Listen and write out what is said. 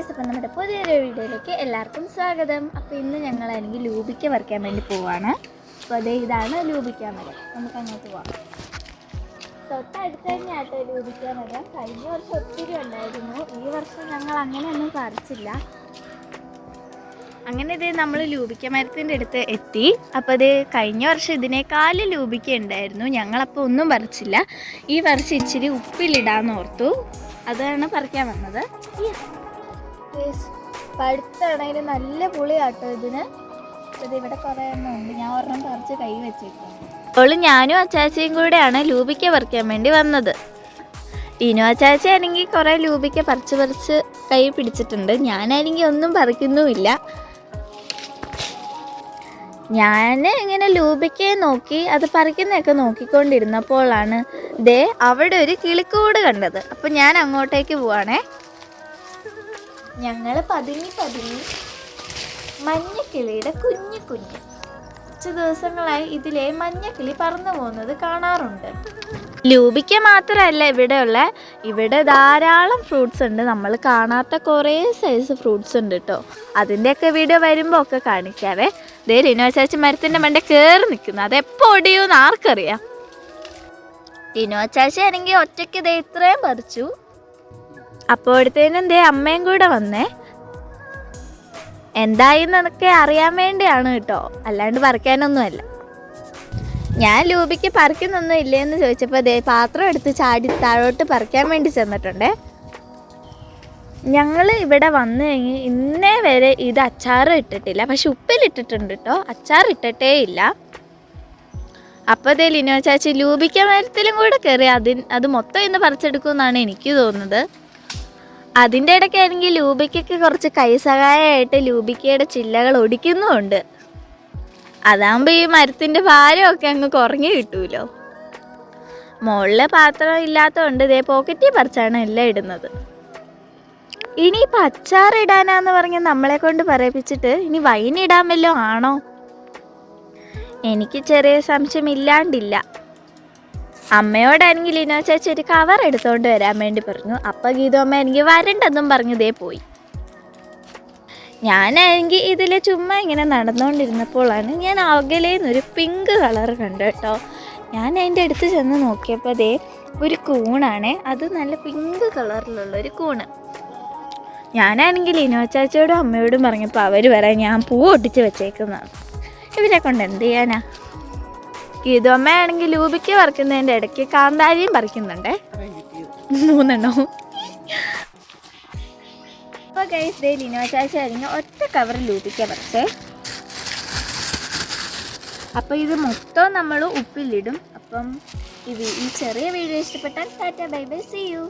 Guys അപ്പം നമ്മുടെ പുതിയൊരു വീഡിയോയിലേക്ക് എല്ലാവർക്കും സ്വാഗതം. അപ്പോൾ ഇന്ന് ഞങ്ങൾ ഞങ്ങളാണെങ്കിൽ ലൂബിക്ക വരയ്ക്കാൻ വേണ്ടി പോവാണ്. അപ്പോൾ അതേ ഇതാണ് ലൂബിക്ക മരം നമുക്ക് അങ്ങോട്ട് പോവാം. തൊട്ടടുത്ത് തന്നെയാട്ടോ ലൂബിക്ക മരം കഴിഞ്ഞ വർഷം ഒത്തിരി ഉണ്ടായിരുന്നു. ഈ വർഷം ഞങ്ങൾ അങ്ങനെയൊന്നും പറിച്ചില്ല അങ്ങനെ ഇത് നമ്മൾ ലൂബിക്ക മരത്തിന്റെ അടുത്ത് എത്തി. അപ്പോൾ ഇത് കഴിഞ്ഞ വർഷം ഇതിനേക്കാൾ ലൂബിക്ക ഉണ്ടായിരുന്നു. ഞങ്ങളപ്പോൾ ഒന്നും പറിച്ചില്ല. ഈ വർഷം ഇച്ചിരി ഉപ്പിലിടാന്ന് ഓർത്തു. അതാണ് പറിക്കാൻ വന്നത്. പഴുത്താണെങ്കിൽ നല്ല പുളിയാട്ടോ ഇതിന്. ഇത് ഇവിടെ കുറേ ഉണ്ട്. ഞാൻ ഒരെണ്ണം പറിച്ച് കൈ വെച്ചേക്കും. അപ്പോൾ ഞാനും അച്ചാച്ചയും കൂടെയാണ് ലൂബിക്ക പറിക്കാൻ വേണ്ടി വന്നത്. ടീനു അച്ചാച്ച ആണെങ്കിൽ കുറേ ലൂബിക്ക പറിച്ച് പറിച്ച് കൈ പിടിച്ചിട്ടുണ്ട്. ഞാനാണെങ്കിൽ ഒന്നും പറിക്കുന്നുമില്ല. ഞാൻ ഇങ്ങനെ ലൂബിക്കയെ നോക്കി അത് പറിക്കുന്നതൊക്കെ നോക്കിക്കൊണ്ടിരുന്നപ്പോഴാണ് ദേ അവിടെ ഒരു കിളിക്കൂട് കണ്ടത്. അപ്പം ഞാൻ അങ്ങോട്ടേക്ക് പോവാണേ. ഞങ്ങൾ പതുങ്ങി പതുങ്ങി മഞ്ഞക്കിളിയുടെ കുഞ്ഞു കുഞ്ഞു. കുറച്ച് ദിവസങ്ങളായി ഇതിലെ മഞ്ഞക്കിളി പറന്നു പോകുന്നത് കാണാറുണ്ട്. ലൂബിക്ക മാത്രമല്ല ഇവിടെയുള്ള ഇവിടെ ധാരാളം ഫ്രൂട്ട്സ് ഉണ്ട്. നമ്മൾ കാണാത്ത കുറേ സൈസ് ഫ്രൂട്ട്സ് ഉണ്ട് കേട്ടോ അതിന്റെയൊക്കെ വീഡിയോ വരുമ്പോൾ ഒക്കെ കാണിക്കാവേ. ദേ ലിനോ ചാച്ചി മരത്തിന്റെ മണ്ട കയറി നിൽക്കുന്നു അതെപ്പോൾ ഒടിയൂന്ന് ആർക്കറിയാം? ലിനോ ചാച്ചി ആണെങ്കിൽ ഒറ്റയ്ക്ക് ദേ ഇത്രയും പറിച്ചു. അപ്പോഴത്തേനും ദേ അമ്മയും കൂടെ വന്നേ? എന്തായി എന്നൊക്കെ അറിയാൻ വേണ്ടിയാണ് കേട്ടോ അല്ലാണ്ട് പറിക്കാനൊന്നുമല്ല. ഞാൻ ലൂബിക്ക് പറിക്കുന്നൊന്നും ഇല്ലെന്ന് ചോദിച്ചപ്പോൾ ദേ പാത്രം എടുത്ത് ചാടി താഴോട്ട് പറിക്കാൻ വേണ്ടി ചെന്നിട്ടുണ്ടേ. ഞങ്ങൾ ഇവിടെ വന്നു കഴിഞ്ഞ് ഇന്നേ വരെ ഇത് അച്ചാർ ഇട്ടിട്ടില്ല. പക്ഷെ ഉപ്പിലിട്ടിട്ടുണ്ട് കേട്ടോ അച്ചാർ ഇട്ടിട്ടേ ഇല്ല. അപ്പോൾ ദേ ലിനോ ചാച്ചി ലൂബിക്ക മരത്തിലും കൂടെ കയറി അതിന് അത് മൊത്തം ഇന്ന് പറിച്ചെടുക്കുമെന്നാണ് എനിക്ക് തോന്നുന്നത്. അതിന്റെ ഇടയ്ക്കാണെങ്കിൽ ലൂബിക്കൊക്കെ കുറച്ച് കൈസഹായമായിട്ട് ലൂബിക്കയുടെ ചില്ലകൾ ഒടിക്കുന്നുമുണ്ട്. അതാകുമ്പോൾ ഈ മരത്തിന്റെ ഭാരമൊക്കെ അങ്ങ് കുറഞ്ഞു കിട്ടുമല്ലോ മുകളിൽ പാത്രം ഇല്ലാത്തതുകൊണ്ട് ഇതേ പോക്കറ്റിൽ പറിച്ചാണ് എല്ലാം ഇടുന്നത്. ഇനി അച്ചാർ ഇടാനാന്ന് പറഞ്ഞ് നമ്മളെ കൊണ്ട് പറയിപ്പിച്ചിട്ട് ഇനി വൈൻ ഇടാൻ വല്ലതും ആണോ? എനിക്ക് ചെറിയ സംശയം ഇല്ലാണ്ടില്ല. അമ്മയോടാണെങ്കിൽ ലീനോ ചേച്ചി ഒരു കവർ എടുത്തുകൊണ്ട് വരാൻ വേണ്ടി പറഞ്ഞു. അപ്പം ഗീതമ്മ എനിക്ക് വരണ്ടെന്നും പറഞ്ഞതേ പോയി. ഞാനാണെങ്കിൽ ഇതിൽ ചുമ്മാ ഇങ്ങനെ നടന്നുകൊണ്ടിരുന്നപ്പോഴാണ് ഞാൻ അകലെ നിന്നൊരു പിങ്ക് കളർ കണ്ടു കേട്ടോ. ഞാൻ അതിന്റെ അടുത്ത് ചെന്ന് നോക്കിയപ്പോൾ ദേ ഒരു കൂണാണ്. അത് നല്ല പിങ്ക് കളറിലുള്ള ഒരു കൂണ്. ഞാനാണെങ്കിൽ ഇനോ ചാച്ചയോടും അമ്മയോടും പറഞ്ഞപ്പോൾ അവർ വരാൻ ഞാൻ പൂ ഒട്ടിച്ച് വെച്ചേക്കുന്നതാണ്. ഇവരെ കൊണ്ട് എന്ത് ചെയ്യാനാ? ഗീതമ്മയാണെങ്കിൽ ലൂബിക്ക് പറിക്കുന്നതിന്റെ ഇടയ്ക്ക് കാന്താരിയും പറിക്കുന്നുണ്ടേ. മൂന്നെണ്ണോ അപ്പോൾ ഗൈസ് ഡേ ലിനോ ചാച്ച ഒറ്റ കവർ ലൂബിക്ക പറിച്ചേ. അപ്പോൾ ഇത് മൊത്തം നമ്മൾ ഉപ്പിലിടും. അപ്പം ഇത് ഈ ചെറിയ വീഡിയോ ഇഷ്ടപ്പെട്ടാൽ tata bye bye see you